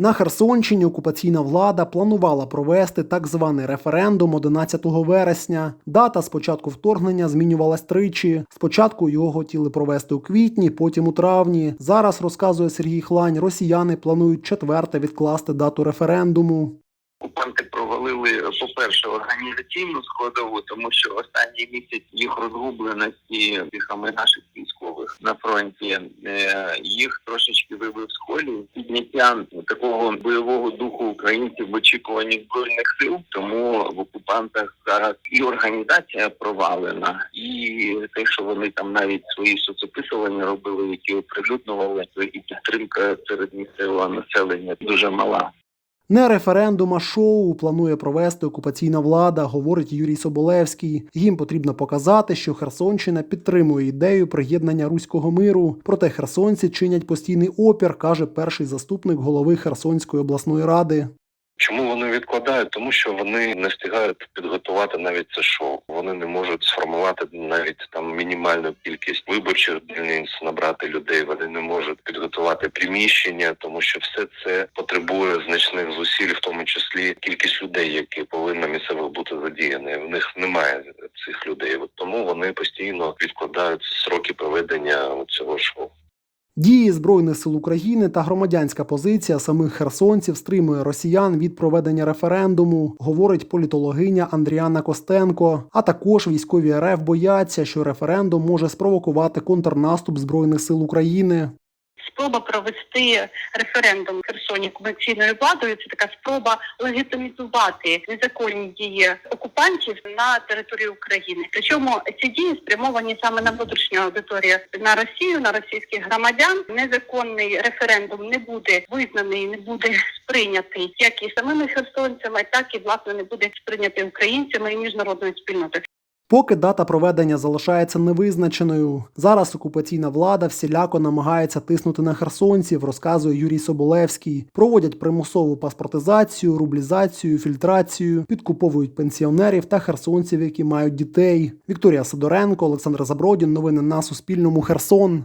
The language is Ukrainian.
На Херсонщині окупаційна влада планувала провести так званий референдум 11 вересня. Дата з початку вторгнення змінювалась тричі. Спочатку його хотіли провести у квітні, потім у травні. Зараз розказує Сергій Хлань. Росіяни планують четверте відкласти дату референдуму. Окупанти провалили, по-перше, організаційну складову, тому що останній місяць їх розгубленості тихами наших військових на фронті е, їх трошечки вибив з колії. Підняття такого бойового духу українців в очікуванні збройних сил. Тому в окупантах зараз і організація провалена, і те, що вони там навіть свої соцописування робили, які оприлюднювали, і підтримка серед місцевого населення дуже мала. Не референдум, а шоу планує провести окупаційна влада, говорить Юрій Соболевський. Їм потрібно показати, що Херсонщина підтримує ідею приєднання руського миру. Проте херсонці чинять постійний опір, каже перший заступник голови Херсонської обласної ради. Чому вони відкладають? Тому що вони не встигають підготувати навіть це шоу. Вони не можуть сформувати навіть там мінімальну кількість виборчих дільниць, набрати людей. Вони не можуть підготувати приміщення, тому що все це потребує значних зусиль, в тому числі кількість людей, які повинні місцевих бути задіяні. В них немає цих людей. От тому вони постійно відкладають сроки проведення цього шоу. Дії Збройних сил України та громадянська позиція самих херсонців стримує росіян від проведення референдуму, говорить політологиня Андріана Костенко. А також військові РФ бояться, що референдум може спровокувати контрнаступ Збройних сил України. Спроба провести референдум Херсоні окупаційною владою це така спроба легітимізувати незаконні дії окупантів на території України. Причому ці дії спрямовані саме на внутрішню аудиторію на Росію, на російських громадян. Незаконний референдум не буде визнаний, не буде сприйнятий як і самими херсонцями, так і власне не буде сприйнятий українцями і міжнародною спільнотою. Поки дата проведення залишається невизначеною. Зараз окупаційна влада всіляко намагається тиснути на херсонців, розказує Юрій Соболевський. Проводять примусову паспортизацію, рублізацію, фільтрацію, підкуповують пенсіонерів та херсонців, які мають дітей. Вікторія Сидоренко, Олександр Забродін. Новини на Суспільному. Херсон.